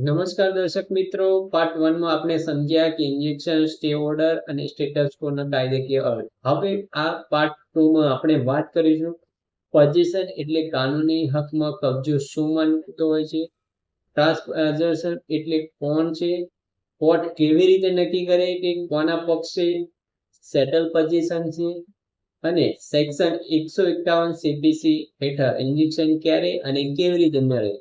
નમસ્કાર દર્શક મિત્રો પાર્ટ વનમાં આપણે સમજ્યા કે ઇન્જેક્શન સ્ટે ઓર્ડર અને સ્ટેટસ કોના કાયદેકીય અર્થ. હવે આ પાર્ટ ટુ માં આપણે વાત કરીશું પોઝિશન એટલે કાનૂની હકમાં કબજો શું માનતો હોય છે ટ્રાન્સપોઝિશન એટલે કોણ છે કોર્ટ કેવી રીતે નક્કી કરે કે કોના પક્ષે સેટલ પોઝિશન છે, અને સેક્શન એકસો એકાવન સીપીસી હેઠળ ઇન્જેક્શન ક્યારે અને કેવી રીતે મળે?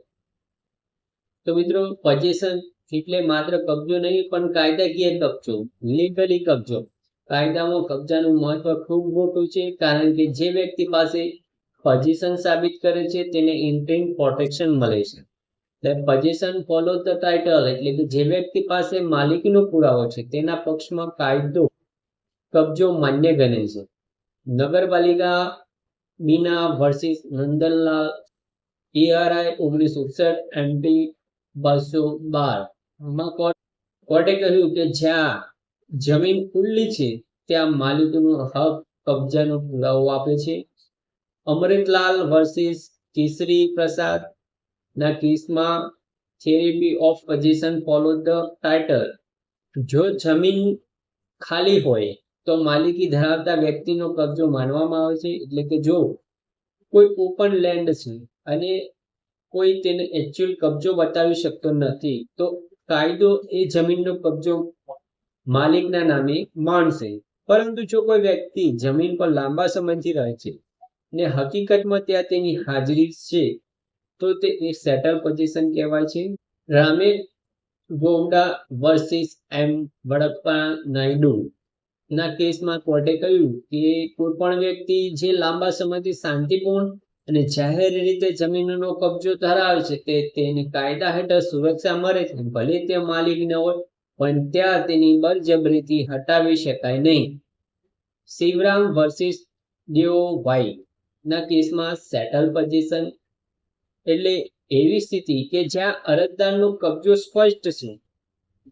તો મિત્રો પજેશન એટલે માત્ર કબજો નહીં, પણ કાયદાકીય કબજો. લીગલી કબજો. કાયદામાં કબજાનું મહત્વ ખૂબ મોટું છે, કારણ કે જે વ્યક્તિ પાસે પજેશન સાબિત કરે છે, તેને ઇન્ટ્રીમ પ્રોટેક્શન મળે છે. એટલે પજેશન ફોલો ધ ટાઇટલ એટલે કે જે વ્યક્તિ પાસે માલિકીનો પુરાવો છે, તેના પક્ષમાં કાયદો કબજો માન્ય ગણે છે. નગરપાલિકા બીના વર્સિસ નંદનલાલ ઈઆરઆઈ ઓગણીસો એકસઠ એમપી બસો બાર. કોર્ટે કહ્યું કે જ્યાં જમીન ખુલ્લી છે, ત્યાં માલિકોનો હક કબજાનો પુરાવો આપે છે. અમૃતલાલ વર્સિસ કેસરી પ્રસાદ ના કેસમાં therapy of position follow the title જો જમીન ખાલી હોય, તો માલિકી ધરાવતા વ્યક્તિનો કબજો માનવામાં આવે છે, એટલે કે જો કોઈ ઓપન લેન્ડ છે, અને કોઈ તેને એકચ્યુઅલ કબજો બતાવી શકતો નથી, તો કાયદો એ જમીનનો કબજો માલિકના નામે માણશે પરંતુ જો કોઈ વ્યક્તિ જમીન પર લાંબા સમયથી રહે છે ને હકીકતમાં ત્યાં તેની હાજરી છે, તો તે એક સેટલ પોઝિશન કહેવાય છે. રામે ગોમડા વર્સિસ એમ વડપ્પા નાયડુ ના કેસમાં કોર્ટે કહ્યું કે કોઈ પણ વ્યક્તિ જે લાંબા સમયથી શાંતિપૂર્ણ અને જાહેર રીતે જમીનનો કબજો ધરાવે છે તે તેને કાયદા હેઠળ સુરક્ષા મળે છે. ભલે તે માલિક ન હોય, પણ ત્યાં તેની બળજબરીથી હટાવી શકાય નહીં. શિવરામ વર્સિસ દેવભાઈ ના કેસમાં સેટલ પોઝિશન એટલે એવી સ્થિતિ કે જ્યાં અરજદારનો કબજો સ્પષ્ટ છે.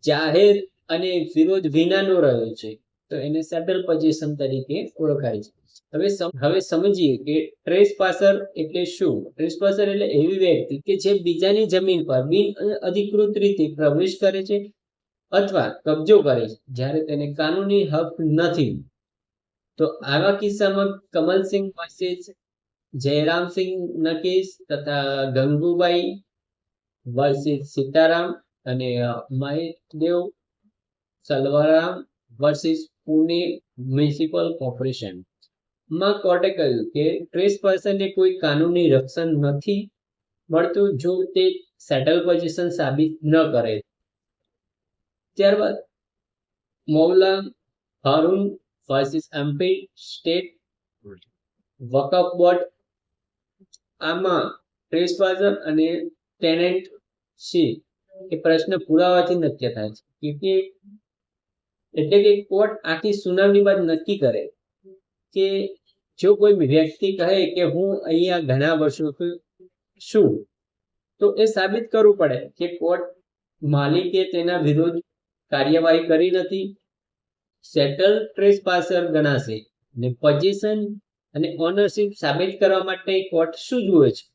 જાહેર અને વિરોધ વિનાનો રહ્યો છે. તો એને સેટલ પોઝિશન તરીકે ઓળખાય છે. હવે હવે સમજીએ કે ટ્રેસ પાસર એટલે શું? ટ્રેસ પાસર એટલે એવી વ્યક્તિ કે જે બીજાની જમીન પર બિન અધિકૃત રીતે પ્રવેશ કરે છે અથવા કબજો કરે છે. જ્યારે તેને કાનૂની હક નથી. તો આવા કિસ્સામાં કમલસિંહ વર્સિસ જયરામસિંહ નકેશ તથા ગંગુબાઈ વર્સિસ સીતારામ અને મહેદેવ સલવારામ વર્સિસ પુણે મ્યુનિસિપલ કોર્પોરેશનમાં કોર્ટે કહ્યું કે ટ્રેસ પર્સનને કોઈ કાનૂની રક્ષણ નથી મળતું જો તે સેટલ પોઝિશન સાબિત ન કરે. ત્યારબાદ Maula Haroon versus MP state Waqf board આમાં ટ્રેસ પર્સન અને ટેનેન્ટ સી એ પ્રશ્ન પુરાવાથી નક્કી થાય છે. કે એટલે કે કોર્ટ આખી સુનાવણી બાદ નક્કી કરે કે જો કોઈ વ્યક્તિ કહે કે હું અહીંયા ઘણા વર્ષો છું તો એ સાબિત કરવું પડે કે કોર્ટ માલિકે તેના વિરુદ્ધ કાર્યવાહી કરી નથી, સેટલ ટ્રેસ પાસર ગણાશે ને પોઝિશન અને ઓનરશિપ સાબિત કરવા માટે કોર્ટ શું જુએ છે.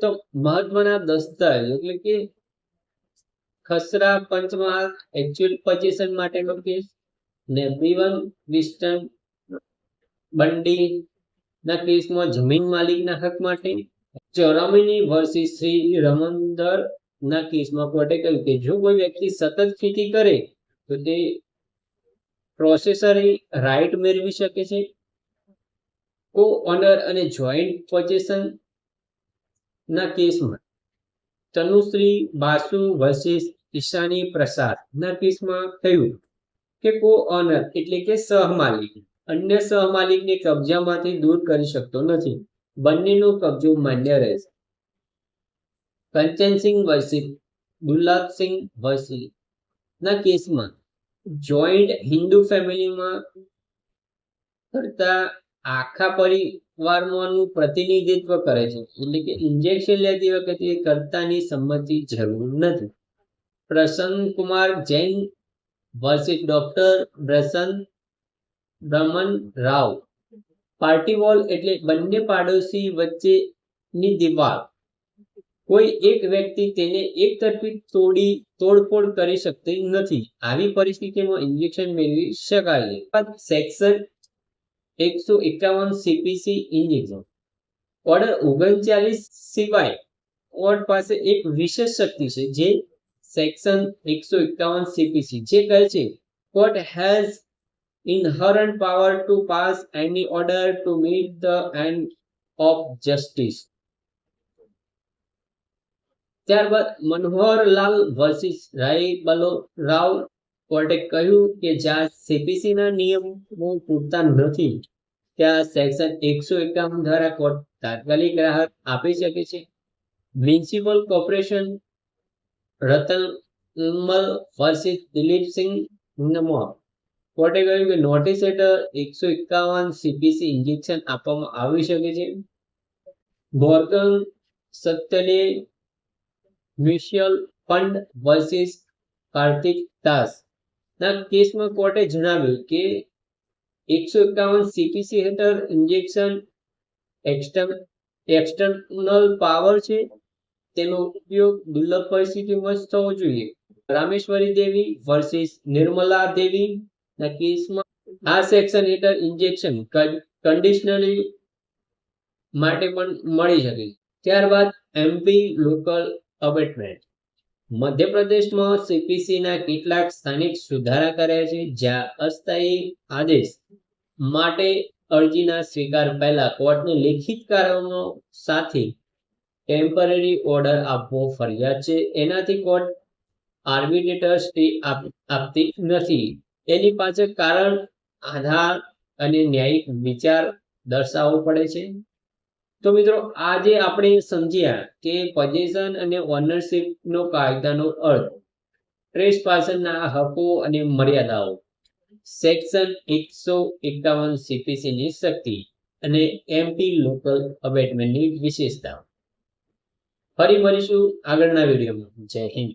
તો મહત્વના દસ્તાવેજ એટલે કે ખસરા પંચમહાલ એક્ચ્યુઅલ પોઝિશન માટેનો કેસ ને બીવન વિસ્ટન બંડી ના કેસમાં જમીન માલિકના હક માટે. ચોરામીની વર્ષી શ્રી રમંદર ના કેસમાં કોર્ટે કહ્યું કે જો કોઈ વ્યક્તિ સતત ખેતી કરે, તો તે પ્રોસેસરી રાઇટ મેળવી શકે છે. કો ઓનર અને જોઈન્ટ પોઝિશન ના કેસમાં તનુશ્રી બાસુ વર્સિસ ઈશાની પ્રસાદ ના કેસમાં થયું કે કો ઓનર એટલે કે સહમાલિક અન્ય સહમાલિકને કબજામાંથી દૂર કરી શકતો નથી. બંનેનો કબજો માન્ય રહેશે. કંચનસિંહ વર્ષિત ગુલાબસિંહ વર્સિસ ના કેસમાં જોઈન્ટ હિન્દુ ફેમિલીમાં કરતા આખા પરિવારમાંનું પ્રતિનિધિત્વ કરે છે. એટલે કે ઇન્જેક્શન લેતી વખતે કરતાની સંમતિ જરૂર નથી. પ્રસન્ન કુમાર જૈન વર્સિસ ડોક્ટર પ્રસન્ન રમન રાવ. પાર્ટી વોલ એટલે બંને પાડોશી વચ્ચેની દિવાલ. કોઈ એક વ્યક્તિ તેને એક તરફી તોડી, તોડફોડ કરી શકતી નથી. આવી પરિસ્થિતિમાં ઇન્જેક્શન મેળવી શકાય. છે સેક્શન એકસો એકાવન સીપીસી ઇન્જેક્શન ઓર્ડર ઓગણચાલીસ સિવાય કોર્ટ પાસે એક વિશેષ શક્તિ છે, જે સેક્શન એકસો એકાવન સીપીસી જે કહે છે court has inherent power to pass any order to meet the end of justice? ત્યારબાદ મનોહરલાલ વર્સિસ રાય બલો રાવ કોર્ટે કહ્યું કે જ્યાં સીપીસીના નિયમો પૂરતા નથી ત્યાં સેક્શન એકસો એકાવન દ્વારા કોર્ટ તાત્કાલિક રાહત આપી શકે છે? Municipal corporation Ratanmal versus Dilipsingh નમો કોર્ટે કહ્યું કે નોટિસ હેઠળ એકસો એકાવન સીપીસી ઇન્જેક્શન આપવામાં આવી શકે છે. ગોર્ગન સત્યને mutual fund versus Kartik Das ના કેસમાં કોર્ટે જણાવ્યું કે એકસો એકાવન સીપીસી હેઠળ ઇન્જેક્શન એક્સટર્નલ પાવર છે. તેનો ઉપયોગ દુર્લભ પરિસ્થિતિમાં જ થવો જોઈએ. રામેશ્વરી દેવી વર્સિસ નિર્મલા દેવી ના કેસમાં આ સેક્શન હેઠળ ઇન્જેક્શન કન્ડિશનરી માટે પણ મળી શકે. ત્યારબાદ એમપી લોકલ અબેટમેન્ટ મધ્યપ્રદેશમાં સીપીસી ના કેટલાક સ્થાનિક સુધારા કર્યા છે, જ્યાં અસ્થાયી આદેશ માટે અરજીના સ્વીકાર પહેલા કોર્ટને લેખિત કારણો સાથે ટેમ્પરરી ઓર્ડર આપવો ફરજિયાત છે. એનાથી કોર્ટ આર્બિટ્રેટર સ્ટે આપતી નથી. એની પાછળ કારણ, આધાર અને ન્યાયિક વિચાર દર્શાવવો પડે છે. તો મિત્રો, આજે આપણે સમજ્યા કે પોઝેશન અને ઓનરશિપ નો કાયદાનો અર્થ. ટ્રેસ પાસનના હકો અને મર્યાદાઓ. સેક્શન એકસો એકાવન સીપીસી ની શક્તિ અને એમપી લોકલ અબેટમેન્ટની વિશેષતા. ફરી મળીશું આગળના વિડીયોમાં. જય હિન્દ.